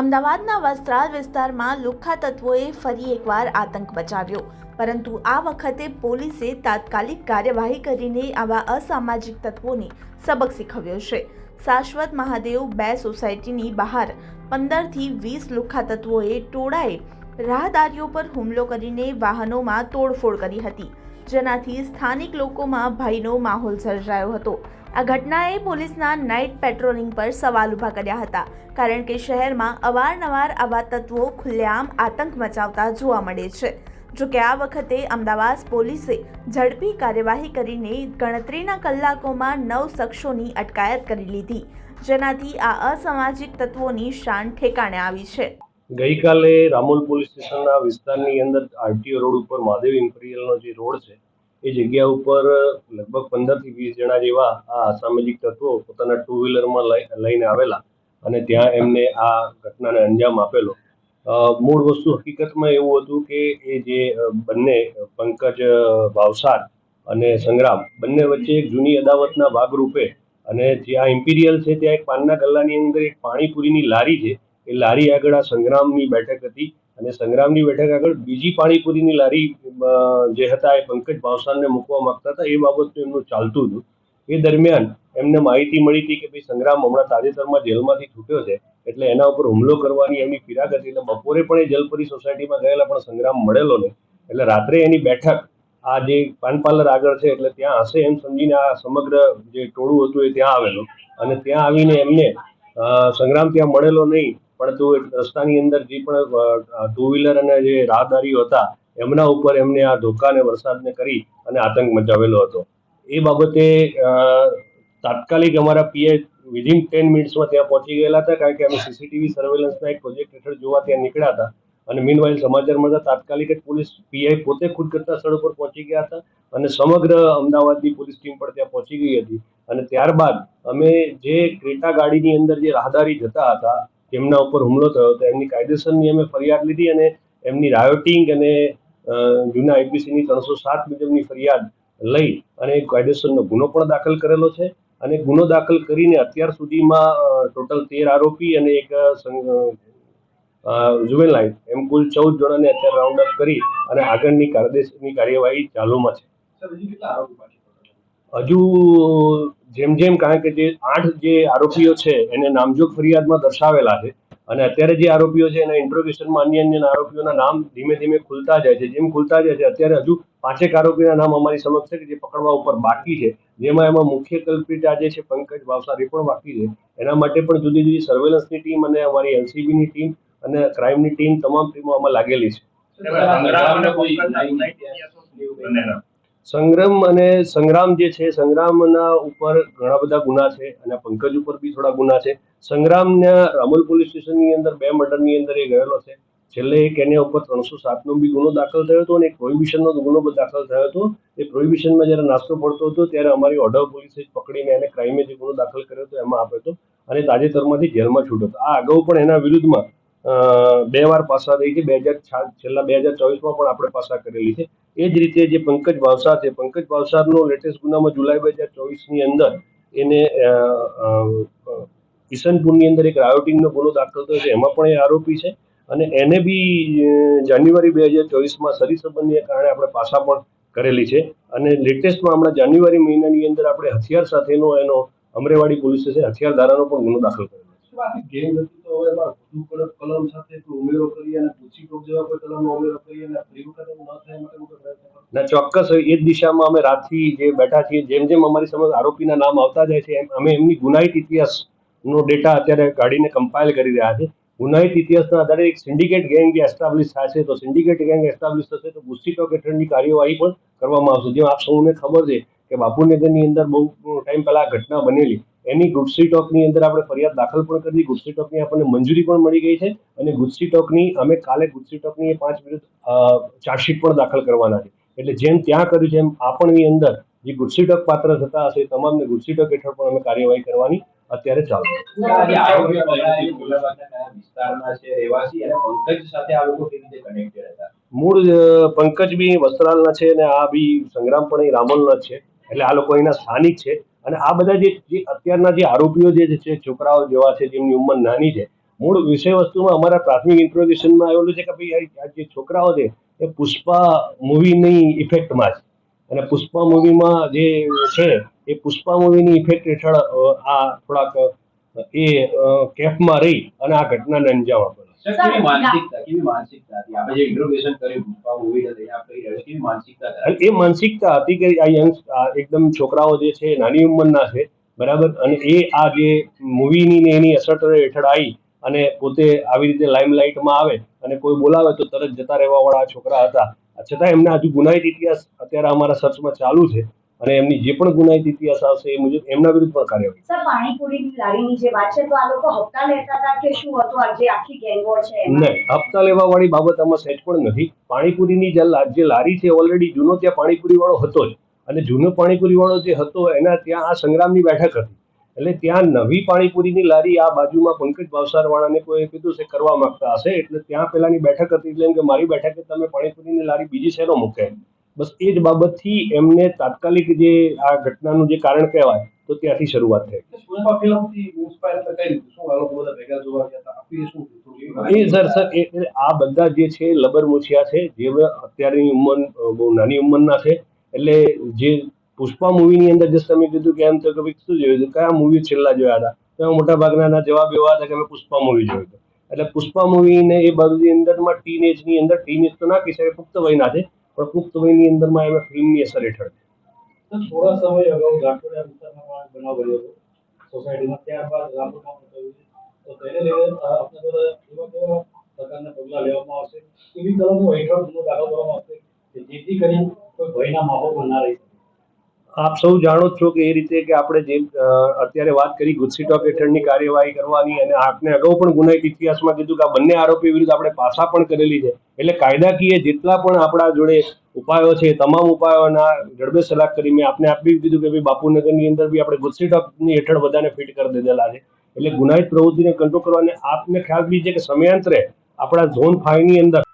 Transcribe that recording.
અમદાવાદના વસ્ત્રાલ વિસ્તારમાં લુખ્ખા તત્વોએ ફરી એકવાર આતંક મચાવ્યો. પરંતુ આ વખતે પોલીસે તાત્કાલિક કાર્યવાહી કરીને આવા અસામાજિક તત્વોને સબક શીખવ્યો છે. શાશ્વત મહાદેવ બે સોસાયટીની બહાર પંદરથી વીસ લુખ્ખા તત્વોએ ટોળાએ રાહદારીઓ પર હુમલો કરીને વાહનોમાં તોડફોડ કરી હતી. જેનાથી સ્થાનિક લોકોમાં ભયનો માહોલ સર્જાયો હતો. આ ઘટનાએ પોલીસના નાઇટ પેટ્રોલિંગ પર સવાલ ઊભા કર્યા હતા, કારણ કે શહેરમાં અવારનવાર આવા તત્વો ખુલ્લેઆમ આતંક મચાવતા જોવા મળે છે. જોકે આ વખતે અમદાવાદ પોલીસે ઝડપી કાર્યવાહી કરીને ગણતરીના કલાકોમાં નવ શખ્સોની અટકાયત કરી લીધી, જેનાથી આ અસામાજિક તત્વોની શાન ઠેકાણે આવી છે. ગઈકાલે રામોલ પોલીસ સ્ટેશનના વિસ્તારની અંદર આરટીઓ રોડ ઉપર મહાદેવ ઇમ્પિરિયલનો જે રોડ છે, એ જગ્યા ઉપર લગભગ પંદરથી વીસ જણા જેવા આ અસામાજિક તત્વો પોતાના ટુ વ્હીલરમાં લઈને આવેલા અને ત્યાં એમને આ ઘટનાને અંજામ આપેલો. મૂળ વસ્તુ હકીકતમાં એવું હતું કે એ જે બંને પંકજ ભાવસાર અને સંગ્રામ બંને વચ્ચે એક જૂની અદાવતના ભાગરૂપે અને જે આ ઇમ્પિરિયલ છે, ત્યાં એક પાનના ગલ્લાની અંદર એક પાણીપુરીની લારી છે એ લારી આગળ આ સંગ્રામની બેઠક હતી અને સંગ્રામની બેઠક આગળ બીજી પાણીપુરીની લારી જે હતા એ પંકજ ભાવસાનને મૂકવા માંગતા હતા, એ બાબતનું એમનું ચાલતું હતું. એ દરમિયાન એમને માહિતી મળી હતી કે ભાઈ સંગ્રામ હમણાં તાજેતરમાં જેલમાંથી છૂટ્યો છે, એટલે એના ઉપર હુમલો કરવાની એમની ફિરાક હતી, એટલે બપોરે પણ એ જલપરી સોસાયટીમાં ગયેલા પણ સંગ્રામ મળેલો નહીં. એટલે રાત્રે એની બેઠક, આ જે પાન આગળ છે, એટલે ત્યાં હશે એમ સમજીને આ સમગ્ર જે ટોળું હતું એ ત્યાં આવેલું. અને ત્યાં આવીને એમને સંગ્રામ ત્યાં મળેલો નહીં. પરંતુ રસ્તાની અંદર જે પણ ટુ વ્હીલર અને જે રાહદારીઓ હતા, એમના ઉપર એમને આ ધોકા અને વરસાદને કરી અને આતંક મચાવેલો હતો. એ બાબતે તાત્કાલિક અમારા પીએ વિધિન ટેન મિનિટ્સમાં ત્યાં પહોંચી ગયેલા હતા, કારણ કે અમે સીસીટીવી સર્વેલન્સના એક પ્રોજેક્ટ હેઠળ જોવા ત્યાં નીકળ્યા હતા. અને મીનવાઇલ સમાચાર મળતા તાત્કાલિક જ પોલીસ પીઆઈ પોતે ખુદ કરતા સ્થળ ઉપર પહોંચી ગયા હતા અને સમગ્ર અમદાવાદની પોલીસ ટીમ પણ ત્યાં પહોંચી ગઈ હતી. અને ત્યારબાદ અમે જે ક્રેટા ગાડીની અંદર જે રાહદારી જતા હતા તેમના ઉપર હુમલો થયો હતો. એમની કાયદેસરની અમે ફરિયાદ લીધી અને એમની રાયોટિંગ અને જૂના આઈપીસીની ત્રણસો સાત મુજબની ફરિયાદ લઈ અને કાયદેસરનો ગુનો પણ દાખલ કરેલો છે. અને ગુનો દાખલ કરીને અત્યાર સુધીમાં ટોટલ તેર આરોપી અને એક જુવેલાઇન એમ કુલ ચૌદ જણાને અત્યારે રાઉન્ડ અપ કરી અને આગળની કાયદેસરની કાર્યવાહી ચાલુમાં છે? હજી જેમ જેમ કારણ કે જે આઠ જે આરોપીઓ છે એને નામજોગ ફરિયાદમાં દર્શાવેલા છે અને અત્યારે જે આરોપીઓ છે એના ઇન્ટ્રોગેશનમાં અન્ય અન્ય આરોપીઓના નામ ધીમે ધીમે ખુલતા જાય છે. જેમ ખુલતા જાય છે અત્યારે હજુ પાંચેક આરોપીના નામ અમારી સમક્ષ છે કે જે પકડવા ઉપર બાકી છે. જેમાં એમાં મુખ્ય કલ્પિત આજે છે પંકજ ભાવસાર એ પણ બાકી છે. એના માટે પણ જુદી જુદી સર્વેલન્સની ટીમ અને અમારી એલસીબીની ટીમ અને ક્રાઇમની ટીમ તમામ ટીમો આમાં લાગેલી છે. સંગ્રામ અને. સંગ્રામ જે છે, સંગ્રામના ઉપર ઘણા બધા ગુના છે અને પંકજ ઉપર બી થોડા ગુના છે. સંગ્રામના રામોલ પોલીસ સ્ટેશનની અંદર બે મર્ડરની અંદર એ ગયેલો છે. છેલ્લે એક એના ઉપર ત્રણસો સાતનો બી ગુનો દાખલ થયો હતો અને એક પ્રોહિબિશનનો ગુનો પણ દાખલ થયો હતો. એ પ્રોહિબિશનમાં જ્યારે નાસ્તો પડતો હતો ત્યારે અમારી ઓર્ડર પોલીસે પકડીને એને ક્રાઇમે જે ગુનો દાખલ કર્યો હતો એમાં આપ્યો હતો અને તાજેતરમાંથી જેલમાં છૂટ્યો હતો. આ અગાઉ પણ એના વિરુદ્ધમાં બે વાર પાસા થઈ છે. બે હજાર છેલ્લા બે હજાર ચોવીસમાં પણ આપણે પાસા કરેલી છે. એ જ રીતે જે પંકજ ભાવસાર છે, પંકજ ભાવસારનો લેટેસ્ટ ગુનામાં જુલાઈ બે હજાર ચોવીસની અંદર એને કિશનપુરની અંદર એક રાયોટિંગનો ગુનો દાખલ થયો છે. એમાં પણ એ આરોપી છે અને એને બી જાન્યુઆરી બે હજાર ચોવીસમાં સરી સંબંધીને કારણે આપણે પાસા પણ કરેલી છે. અને લેટેસ્ટમાં હમણાં જાન્યુઆરી મહિનાની અંદર આપણે હથિયાર સાથેનો એનો અમરેવાડી પોલીસ સ્ટેશન હથિયાર ધારાનો પણ ગુનો દાખલ કરેલો છે ગેમ હતી તો હવે એમાં વધુ કલમ સાથે ઉમેરો કરી અને પૂછી ટોક જેવા કોઈ કલમનો ઉમેરો કરી અને ફરી વખત ન થાય માટે હું પ્રયત્ન ના, ચોક્કસ એ જ દિશામાં અમે રાતથી જે બેઠા છીએ, જેમ જેમ અમારી સમક્ષ આરોપીના નામ આવતા જાય છે, એમ અમે એમની ગુનાહિત ઇતિહાસનો ડેટા અત્યારે કાઢીને કમ્પાઇલ કરી રહ્યા છે. ગુનાહિત ઇતિહાસના આધારે એક સિન્ડિકેટ ગેંગ જે એસ્ટાબ્લિશ થશે, તો સિન્ડિકેટ ગેંગ એસ્ટાબ્લિશ થશે, તો ગુસ્સીટોક હેઠળની કાર્યવાહી પણ કરવામાં આવશે. જેમ આપ સૌને ખબર છે કે બાપુનગરની અંદર બહુ ટાઈમ પહેલા ઘટના બનેલી. એની ગુડસી ટોકની અંદર આપણે ફરિયાદ દાખલ પણ કરી ગુસ્સીટોકની આપણને મંજૂરી પણ મળી ગઈ છે અને ગુસ્સીટોકની અમે કાલે ગુસ્સીટોકની એ પાંચ વિરુદ્ધ ચાર્જશીટ પણ દાખલ કરવાના છે. એટલે જેમ ત્યાં કર્યું છે એમ આપણની અંદર જે ગુડસી ટોક પાત્ર થતા હશે તમામને ટોક હેઠળ પણ અમે કાર્યવાહી કરવાની અત્યારે ચાલુ? મૂળ પંકજ બી વસ્ત્રાલના છે અને આ બી સંગ્રામ પણ રામોલના છે. એટલે આ લોકો અહીંના સ્થાનિક છે. અને આ બધા જે જે અત્યારના જે આરોપીઓ જે છે છોકરાઓ જેવા છે, જેમની ઉંમર નાની છે, મૂળ વિષય વસ્તુમાં અમારા પ્રાથમિક ઇન્ટ્રોગેશનમાં આવેલું છે કે ભાઈ, આ- જે છોકરાઓ છે, એ પુષ્પા મૂવીની ઇફેક્ટમાં છે. અને પુષ્પા મૂવીમાં જે છે, એ પુષ્પા મૂવીની ઇફેક્ટ હેઠળ આ થોડાક એ કેફમાં રહી અને આ ઘટનાને અંજામ આપેલો. એ માનસિકતા હતી? કે આ યંગ એકદમ છોકરાઓ જે છે નાની ઉંમરના છે બરાબર? અને એ આ જે મૂવીની ને એની અસર હેઠળ આવી અને પોતે આવી રીતે લાઇમલાઇટમાં આવે અને કોઈ બોલાવે તો તરત જતા રહેવા વાળા છોકરા હતા. છતાં એમના હજુ ગુનાહિત ઇતિહાસ અત્યારે અમારા સર્ચમાં ચાલુ છે. અને એમની જે પણ ગુનાહિત ઇતિહાસ આવશે એ મુજબ એમના વિરુદ્ધ પણ કાર્યવાહી. સર પાણીપુરીની લારીની જે વાત છે તો આ લોકો હપ્તા લેતા હતા કે શું હતું? આ જે આખી ગેંગો છે નહીં હપ્તા લેવા વાળી બાબત આમાં સહેજ પણ નથી. પાણીપુરીની જે લારી છે ઓલરેડી જૂનો ત્યાં પાણીપુરી વાળો હતો જ. અને જૂનો પાણીપુરી વાળો જે હતો એના ત્યાં આ સંગ્રામની બેઠક હતી. એટલે ત્યાં નવી પાણીપુરીની લારી આ બાજુમાં પંકજ ભાવસાર વાળાને કોઈ કીધું છે કરવા માંગતા હશે. એટલે ત્યાં પેલાની બેઠક હતી એટલે એમ કે મારી બેઠકે તમે પાણીપુરીની લારી બીજી શહેરો મૂકે બસ એ જ બાબતથી એમને તાત્કાલિક જે આ ઘટનાનું જે કારણ કહેવાય તો ત્યાંથી શરૂઆત થઈ? એ સર સર એ આ બધા જે છે લબર મુછિયા છે જે અત્યારની ઉંમર બહુ નાની ઉંમરના છે એટલે જે પુષ્પા મૂવીની અંદર જે તમે કીધું કે એમ તો કે શું જોયું હતું? કયા મૂવી છેલ્લા જોયા હતા? તો એમાં મોટા ભાગના જવાબ એવા હતા કે અમે પુષ્પા મૂવી જોયું હતું. એટલે પુષ્પા મૂવીને એ બાજુની અંદરમાં ટીન એજની અંદર ટીન એજ તો ના કહી શકાય પુખ્ત વયના છે. પણ પુખ્ત વયની અંદરમાં એમાં ફિલ્મની અસર હેઠળ થોડા સમય અગાઉ ગાંઠોડિયા વિસ્તારમાં બનાવ બન્યો હતો. સોસાયટીમાં ત્યારબાદ રામપુરમાં થયું તો તેને લઈને આપણે બધા એવા કેવા પ્રકારના પગલાં લેવામાં આવશે? એવી કલમો હેઠળ ગુનો દાખલ કરવામાં આવશે કે જેથી કરીને કોઈ ભયના માહોલમાં ના રહી આપ સૌ જાણો છો કે એ રીતે કે આપણે જે અત્યારે વાત કરી ગુજસી ટોક હેઠળની કાર્યવાહી કરવાની અને આપને અગાઉ પણ ગુનાહિત ઇતિહાસમાં કીધું કે આ બંને આરોપી વિરુદ્ધ આપણે પાસા પણ કરેલી છે. એટલે કાયદાકીય જેટલા પણ આપણા જોડે ઉપાયો છે તમામ ઉપાયોના જડબે સલાહ કરી મેં આપને આપી દીધું કે ભાઈ બાપુનગરની અંદર બી આપણે ગુજસી ટોકની હેઠળ બધાને ફિટ કરી દીધેલા છે. એટલે ગુનાહિત પ્રવૃત્તિને કંટ્રોલ કરવાને આપને ખ્યાલ બી છે કે સમયાંતરે આપણા ઝોન ફાઈવની અંદર